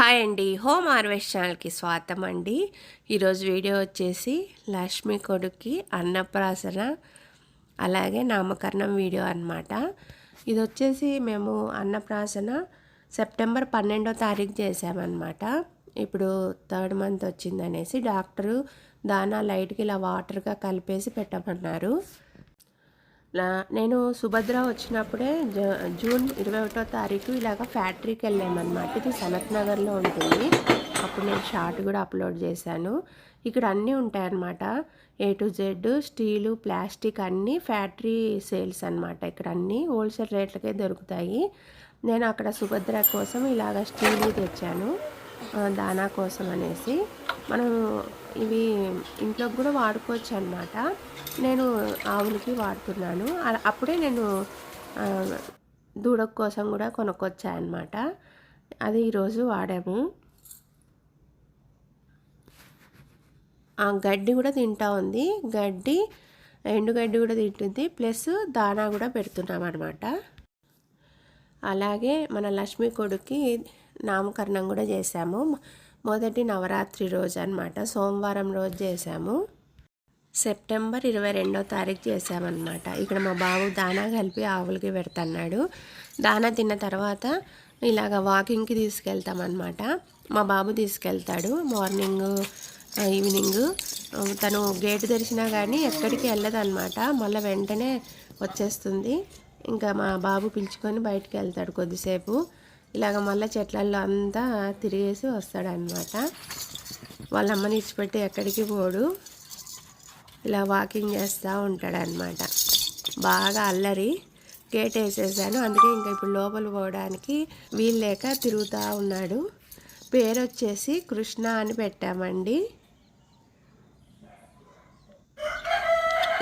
Hi అండి. Home harvest ఛానల్కి స్వాగతం అండి. ఈరోజు వీడియో వచ్చేసి లక్ష్మి కొడుక్కి అన్నప్రాసన అలాగే నామకరణం వీడియో అన్నమాట. ఇది వచ్చేసి మేము అన్నప్రాసన సెప్టెంబర్ పన్నెండో తారీఖు చేసామన్నమాట ఇప్పుడు థర్డ్ మంత్ వచ్చిందనేసి డాక్టరు దానా లైట్కి ఇలా వాటర్గా కలిపేసి పెట్టమన్నారు. నేను సుభద్ర వచ్చినప్పుడే జ- జూన్ ఇరవై ఒకటో తారీఖు ఇలాగ ఫ్యాక్టరీకి వెళ్ళామన్నమాట. ఇది సనత్ నగర్లో ఉంటుంది. అప్పుడు నేను షార్ట్ కూడా అప్లోడ్ చేశాను. ఇక్కడ అన్నీ ఉంటాయన్నమాట. A to Z steel plastic అన్నీ ఫ్యాక్టరీ సేల్స్ అన్నమాట. ఇక్కడ అన్నీ హోల్సేల్ రేట్లకే దొరుకుతాయి. నేను అక్కడ సుభద్ర కోసం ఇలాగ స్టీల్ తెచ్చాను. దానా కోసం అనేసి. మనం ఇవి ఇంట్లోకి కూడా వాడుకోవచ్చు అనమాట నేను ఆవులకి వాడుతున్నాను. అప్పుడే నేను దూడకు దూడ కోసం కూడా కొనుక్కొచ్చాయన్నమాట. అది ఈరోజు వాడాము. ఆ గడ్డి కూడా తింటా ఉంది. గడ్డి ఎండుగడ్డి కూడా తింటుంది. ప్లస్ దానా కూడా పెడుతున్నాం అనమాట అలాగే మన లక్ష్మి కొడుక్కి నామకరణం కూడా చేశాము. మొదటి నవరాత్రి రోజు అనమాట సోమవారం రోజు చేశాము. సెప్టెంబర్ ఇరవై రెండో తారీఖు చేసామన్నమాట ఇక్కడ మా బాబు దానా కలిపి ఆవులకి పెడుతున్నాడు. దానా తిన్న తర్వాత ఇలాగ వాకింగ్కి తీసుకెళ్తామన్నమాట. మా బాబు తీసుకెళ్తాడు మార్నింగ్ ఈవినింగ్. తను గేట్ తెరిచినా కానీ ఎక్కడికి వెళ్ళదన్నమాట. మళ్ళీ వెంటనే వచ్చేస్తుంది. ఇంకా మా బాబు పిలుచుకొని బయటికి వెళ్తాడు కొద్దిసేపు. ఇలాగ మళ్ళీ చెట్లల్లో అంతా తిరిగేసి వస్తాడనమాట వాళ్ళ అమ్మని ఇచ్చిపెట్టి ఎక్కడికి పోడు. ఇలా వాకింగ్ చేస్తూ ఉంటాడనమాట బాగా అల్లరి. గేట్ వేసేసాను. అందుకే ఇంకా ఇప్పుడు లోపల పోవడానికి వీల్లేక తిరుగుతూ ఉన్నాడు. పేరు వచ్చేసి కృష్ణ అని పెట్టామండి.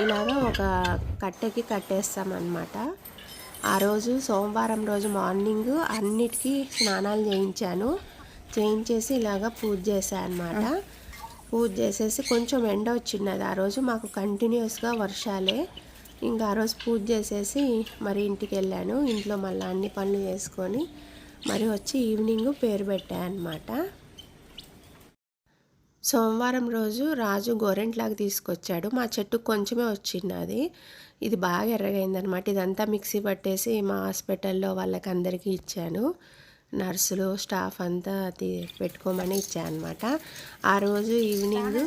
ఇలాగా ఒక కట్టెకి కట్టేస్తామన్నమాట. ఆ రోజు సోమవారం రోజు మార్నింగ్ అన్నిటికీ స్నానాలు చేయించాను. చేయించేసి ఇలాగా పూజ చేశాను అనమాట పూజ చేసేసి కొంచెం ఎండ వచ్చిన్నది ఆ రోజు మాకు కంటిన్యూస్గా వర్షాలే. ఇంకా ఆ రోజు పూజ చేసేసి మరి ఇంటికి వెళ్ళాను. ఇంట్లో మళ్ళీ అన్ని పనులు చేసుకొని మరి వచ్చి ఈవినింగ్ పేరు పెట్టాను అనమాట సోమవారం రోజు రాజు గోరెంట్లాగా తీసుకొచ్చాడు. మా చెట్టు కొంచెమే వచ్చిన్నది ఇది బాగా ఎర్రగైందనమాట ఇదంతా మిక్సీ పట్టేసి మా హాస్పిటల్లో వాళ్ళకి అందరికీ ఇచ్చాను. నర్సులు స్టాఫ్ అంతా తీ పెట్టుకోమని ఇచ్చాను అనమాట ఆ రోజు ఈవినింగ్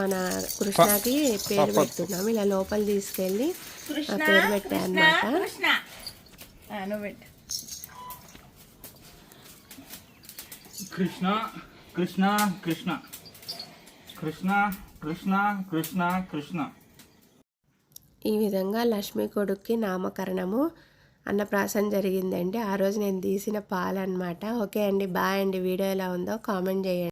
మన కృష్ణకి పేరు పెడుతున్నాం ఇలా లోపల తీసుకెళ్ళి ఆ పేరు పెట్టాను అనమాట కృష్ణ కృష్ణ కృష్ణ. కృష్ణ కృష్ణ కృష్ణ కృష్ణ. ఈ విధంగా లక్ష్మీ కొడుక్కి నామకరణము అన్నప్రాసం జరిగిందండి. ఆ రోజు నేను తీసిన పాలన్నమాట. ఓకే అండి బాయ్ అండి. వీడియో ఎలా ఉందో కామెంట్ చేయండి.